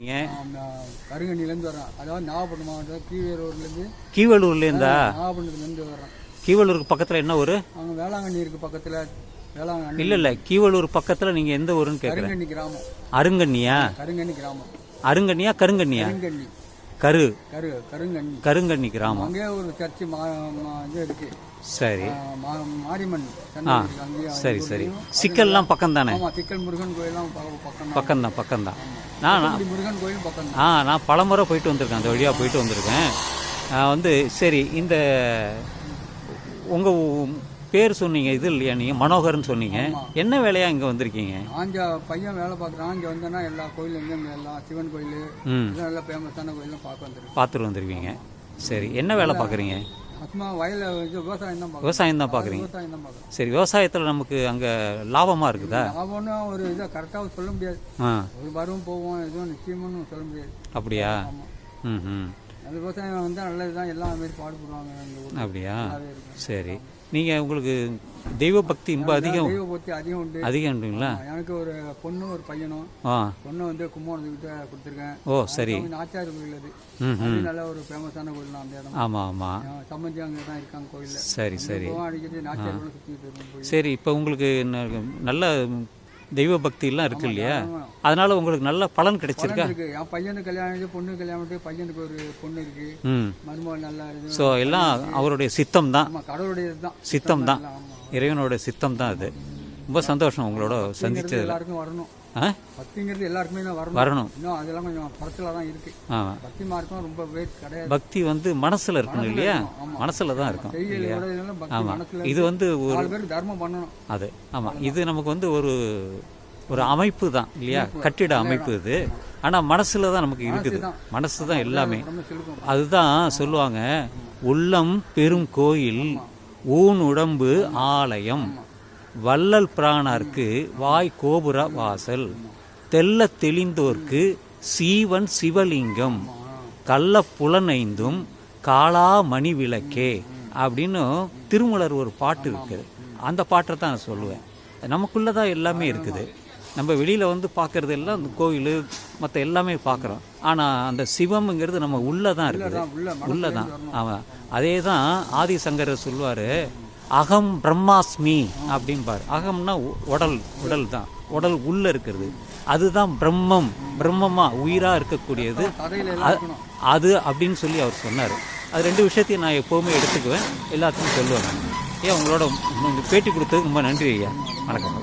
கருங்கண்ணிலேருந்து வரேன் அதாவது நாகப்பட்டினம் மாவட்டம் கீவேலூர்லேருந்து? கீவலூர்லேருந்தா நாகப்பட்டினத்துலேருந்து வர்றேன். கீவலூருக்கு பக்கத்தில் என்ன ஊர்? அங்கே வேளாங்கண்ணி இருக்கு பக்கத்தில். வேளாங்கண்ணி. இல்லை இல்லை. கீவலூர் பக்கத்தில் நீங்கள் எந்த ஊருன்னு கேட்குறேன் கிராமம். அருங்கண்ணியா? கருங்கண்ணி கிராமம். அருங்கண்ணியா கருங்கண்ணியா? கருங்கண்ணி. கரு. கரு கருங்கண்ணி கருங்கண்ணி கிராமம். அங்கேயே ஒரு சர்ச்சு இது இருக்கு. சரி. ஆ, மாரியம்மன் அங்கேயே சரி சரி. சிக்கல்லாம் பக்கம் தானே திக்கல் முருகன் கோயிலாம் பக்கம் தான் பக்கம்தான் பக்கம்தான். நான் நான் முருகன் கோயில் பக்கம் ஆ நான் பலமுறை போயிட்டு வந்திருக்கேன். அந்த வழியாக போயிட்டு வந்திருக்கேன். நான் வந்து சரி இந்த உங்கள் பேர் சொன்னீங்க இது இல்லையா நீங்கள் மனோகர்னு சொன்னீங்க. என்ன வேலையாக இங்கே வந்திருக்கீங்க? ஆஞ்ச பையன் வேலை பார்க்குறான். இங்கே வந்தேன்னா எல்லா கோயிலும் எங்கெங்க எல்லாம் சிவன் கோயில் நல்லா ஃபேமஸான கோயிலாம் பார்க்க வந்துருக்கு பார்த்துட்டு வந்துருவீங்க சரி என்ன வேலை பார்க்குறீங்க? விவசாயம் தான் பார்க்குறீங்க. சரி விவசாயத்தில் நமக்கு அங்கே லாபமாக இருக்குதா? லாபம்னு ஒரு இதை கரெக்டாக சொல்ல முடியாது. ஒரு வரும் போவோம் எதுவும் நிச்சயம்னு சொல்ல முடியாது. அப்படியா? ம் ம் அந்த விவசாயம் வந்து நல்லது தான் எல்லா மாரி பாடுபடுவாங்க. அப்படியா? சரி. நீங்கள் உங்களுக்கு தெய்வ பக்தி ரொம்ப அதிகம். தெய்வ பக்தி அதிகம் உண்டு. அதிகம் உண்டுங்களா? எனக்கு ஒரு பொண்ணு ஒரு பையனும் ஆ. பொண்ணு வந்து கும்போணத்துக்கிட்ட கொடுத்துருக்கேன். ஓ சரி. நாச்சியார் கோயில் அது. நல்ல ஒரு ஃபேமஸான கோயில் அந்த இடம். ஆமாம் ஆமாம் ஆ, சம்மந்தி அங்கே தான் இருக்காங்க கோயிலில். சரி சரி. அடிக்கடி. நாச்சியார் கோயில் சுற்றிட்டு சரி இப்போ உங்களுக்கு நல்ல தெய்வ பக்தியெல்லாம் இருக்கு இல்லையா. அதனால உங்களுக்கு நல்ல பலன் கிடைச்சிருக்கா? என் பையனுக்கு கல்யாணம் பொண்ணு கல்யாணம் பையனுக்கு ஒரு பொண்ணு இருக்கு. ம். மருமகள் நல்லா இருக்கு. ஸோ எல்லாம் அவருடைய சித்தம் தான் கடவுளுடைய சித்தம் தான் ஆமா. இறைவனோட சித்தம் தான் அது. ரொம்ப சந்தோஷம் உங்களோட சந்திச்சது எல்லாருக்கும் வரணும். பக்திங்கிறது எல்லாருக்குமே வரணும். வரணும். இன்னும் அதெல்லாம் கொஞ்சம் குறைச்சலாக தான் இருக்கு. பக்தி மார்க்கம் ரொம்ப வேட் கிடையாது. பக்தி வந்து மனசுல இருக்கணும் இல்லையா? மனசுல தான் இருக்கும் ஆமா. இது வந்து ஒரு பேருக்கு தர்மம் பண்ணணும். அது. ஆமா. இது நமக்கு வந்து ஒரு ஒரு அமைப்பு தான் இல்லையா? கட்டிட அமைப்பு இது. ஆனா மனசுல தான் நமக்கு இருக்குது. மனசு தான் எல்லாமே. அதுதான் சொல்லுவாங்க. உள்ளம் பெரும் கோயில். ஊன் உடம்பு ஆலயம். வள்ளல் பிராணார்க்கு வாய் கோபுர வாசல் தெல்ல தெளிந்தோர்க்கு சீவன் சிவலிங்கம் கள்ள புலனைந்தும் காளா மணி விளக்கே அப்படின்னு திருமலர் ஒரு பாட்டு இருக்குது அந்த பாட்டை தான் நான் சொல்லுவேன். நமக்குள்ள தான் எல்லாமே இருக்குது. நம்ம வெளியில் வந்து பார்க்கறது எல்லாம் அந்த கோயில் மற்ற எல்லாமே பார்க்குறோம். ஆனால் அந்த சிவம்ங்கிறது நம்ம உள்ளே தான் இருக்குது உள்ள உள்ளே தான் ஆமாம் அதே தான் ஆதிசங்கரர் சொல்லுவார். அகம் பிரம்மாஸ்மி அப்படிம்பார் அகம்னா உடல் உடல் தான். உடல் உள்ளே இருக்கிறது. அதுதான் பிரம்மம். பிரம்மமா உயிராக இருக்கக்கூடியது. அது அப்படின்னு சொல்லி அவர் சொன்னார். அது ரெண்டு விஷயத்தையும் நான் எப்போவுமே எடுத்துக்குவேன். எல்லாத்துக்கும் சொல்லுவேன் ஏன் உங்களோட பேட்டி கொடுத்ததுக்கு ரொம்ப நன்றி ஐயா. வணக்கம்.